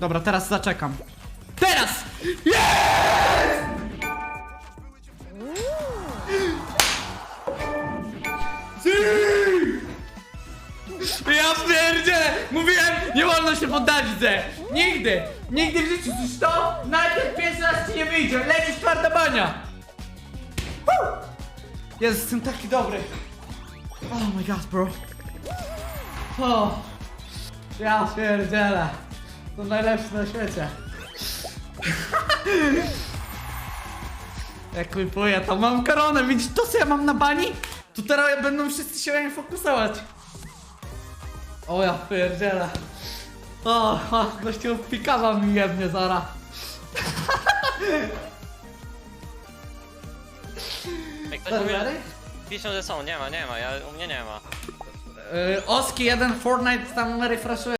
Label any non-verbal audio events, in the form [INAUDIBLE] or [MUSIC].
Dobra, teraz zaczekam. Teraz! Jest! Ja pierdzielę! Mówiłem, nie wolno się poddać widzę! Nigdy! Nigdy w życiu, słyszysz to? Najpierw pierwszy raz ci nie wyjdzie, lecisz twarda bania! Woo! Jestem taki dobry. Oh my god, bro. O, ja pierdzielę. To najlepsze na świecie. Jak kupuję, to mam koronę. Widzisz to, co ja mam na bani? Tu teraz będą wszyscy się na mnie fokusować. O ja pierdzielę. O, o gościu pikawa mi jebnie zara. [LAUGHS] Jak ktoś mówi, Serwery? piszą, że są, nie ma, nie ma, ja, u mnie nie ma. Yy, Oski jeden Fortnite tam refreshuje.